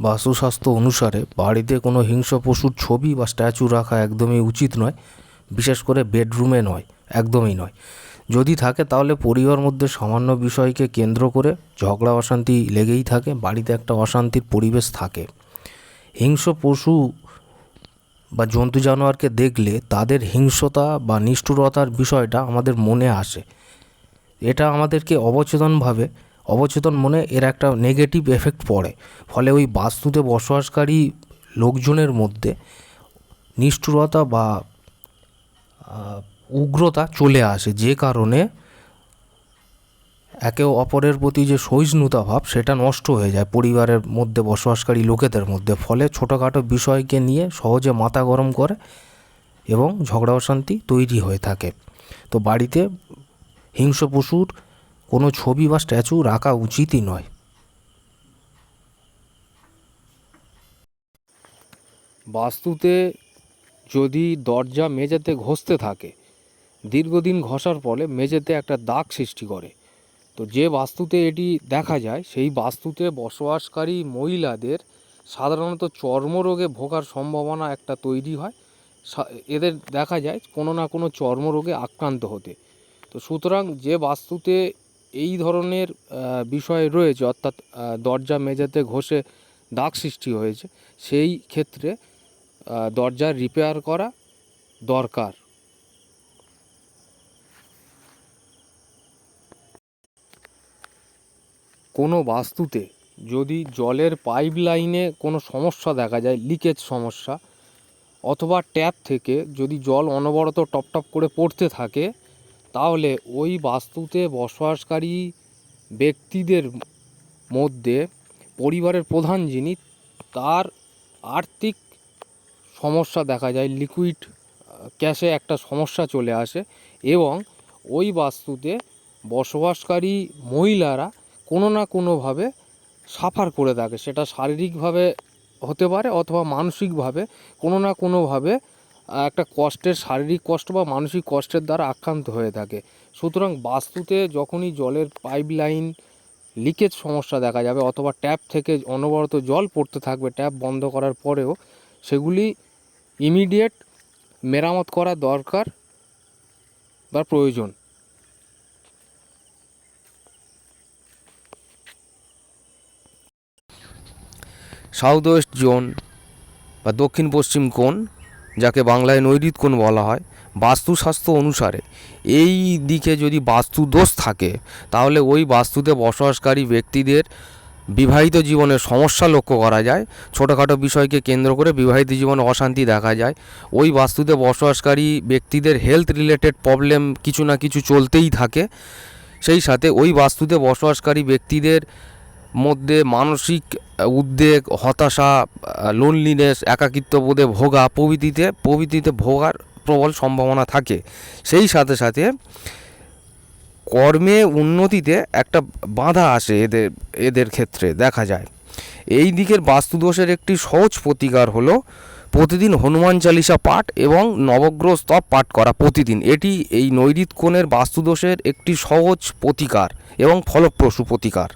বাস্তুশাস্ত্র অনুসারে বাড়িতে কোনো হিংস্র পশুর ছবি বা স্ট্যাচু রাখা একদমই উচিত নয়, বিশেষ করে বেডরুমে নয়, একদমই নয়। যদি থাকে তাহলে পরিবার মধ্যে সামান্য বিষয়কে কেন্দ্র করে ঝগড়া অশান্তি লেগেই থাকে, বাড়িতে একটা অশান্তির পরিবেশ থাকে। হিংস্র পশু বা জন্তু জানোয়ারকে দেখলে তাদের হিংস্রতা বা নিষ্ঠুরতার বিষয়টা আমাদের মনে আসে। এটা আমাদেরকে অবচেতনভাবে অবচেতন মনে এর একটা নেগেটিভ এফেক্ট পড়ে। ফলে ওই বাস্তুতে বসবাসকারী লোকজনের মধ্যে নিষ্ঠুরতা বা উগ্রতা চলে আসে। যে কারণে একে অপরের প্রতি যে সহিষ্ণুতা ভাব, সেটা নষ্ট হয়ে যায় পরিবারের মধ্যে বসবাসকারী লোকেদের মধ্যে। ফলে ছোটোখাটো বিষয়কে নিয়ে সহজে মাথা গরম করে এবং ঝগড়া অশান্তি তৈরি হয়ে থাকে। তো বাড়িতে হিংস্র পশুর কোনো ছবি বা স্ট্যাচু রাখা উচিতই নয়। বাস্তুতে যদি দরজা মেঝেতে ঘষতে থাকে, দীর্ঘদিন ঘষার ফলে মেঝেতে একটা দাগ সৃষ্টি করে। তো যে বাস্তুতে এটি দেখা যায়, সেই বাস্তুতে বসবাসকারী মহিলাদের সাধারণত চর্মরোগে ভোগার সম্ভাবনা একটা তৈরি হয়। এদের দেখা যায় কোনো না কোনো চর্মরোগে আক্রান্ত হতে। তো সুতরাং যে বাস্তুতে এই ধরনের বিষয় রয়েছে অর্থাৎ দরজা মেঝেতে ঘষে দাগ সৃষ্টি হয়েছে সেই ক্ষেত্রে আহ, দরজার রিপেয়ার করা দরকার। কোনো বাস্তুতে যদি জলের পাইপ লাইনে কোনো সমস্যা দেখা যায় লিকেজ সমস্যা অথবা ট্যাপ থেকে যদি জল অনবরত টপ টপ করে পড়তে থাকে তাহলে ওই বাস্তুতে বসবাসকারী ব্যক্তিদের মধ্যে পরিবারের প্রধান যিনি, তার আর্থিক সমস্যা দেখা যায় লিকুইড ক্যাশে একটা সমস্যা চলে আসে এবং ওই বাস্তুতে বসবাসকারী মহিলারা কোনো না কোনোভাবে সাফার করে থাকে। সেটা শারীরিকভাবে হতে পারে অথবা মানসিকভাবে কোনো না কোনোভাবে একটা কষ্টের শারীরিক কষ্ট বা মানসিক কষ্টের দ্বারা আক্রান্ত হয়ে থাকে। সুতরাং বাস্তুতে যখনই জলের পাইপ লাইন লিকেজ সমস্যা দেখা যাবে অথবা ট্যাপ থেকে অনবরত জল পড়তে থাকবে ট্যাপ বন্ধ করার পরেও সেগুলি ইমিডিয়েট মেরামত করা দরকার বা প্রয়োজন। সাউথ ওয়েস্ট জোন বা দক্ষিণ পশ্চিম কোণ যাকে বাংলায় নৈরিত বলা হয়, বাস্তুশাস্ত্র অনুসারে এই দিকে যদি বাস্তু দোষ থাকে, তাহলে ওই বাস্তুতে বসবাসকারী ব্যক্তিদের বিবাহিত জীবনে সমস্যা লক্ষ্য করা যায়, ছোটোখাটো বিষয়কে কেন্দ্র করে বিবাহিত জীবনে অশান্তি দেখা যায়। ওই বাস্তুতে বসবাসকারী ব্যক্তিদের হেলথ রিলেটেড প্রবলেম কিছু না কিছু চলতেই থাকে। সেই সাথে ওই বাস্তুতে বসবাসকারী ব্যক্তিদের মধ্যে মানসিক উদ্বেগ, হতাশা লোনলিনেস একাকিত্ব বোধে ভোগা প্রভৃতিতে প্রভৃতিতে ভোগার প্রবল সম্ভাবনা থাকে। সেই সাথে সাথে কর্মে উন্নতিতে একটা বাধা আসে এদের এদের ক্ষেত্রে, দেখা যায়। এই দিকের বাস্তুদোষের একটি সহজ প্রতিকার হলো প্রতিদিন হনুমান চালিসা পাঠ এবং নবগ্রহ স্তব পাঠ করা প্রতিদিন। এটি এই নৈরিত কোণের বাস্তুদোষের একটি সহজ প্রতিকার এবং ফলপ্রসূ প্রতিকার।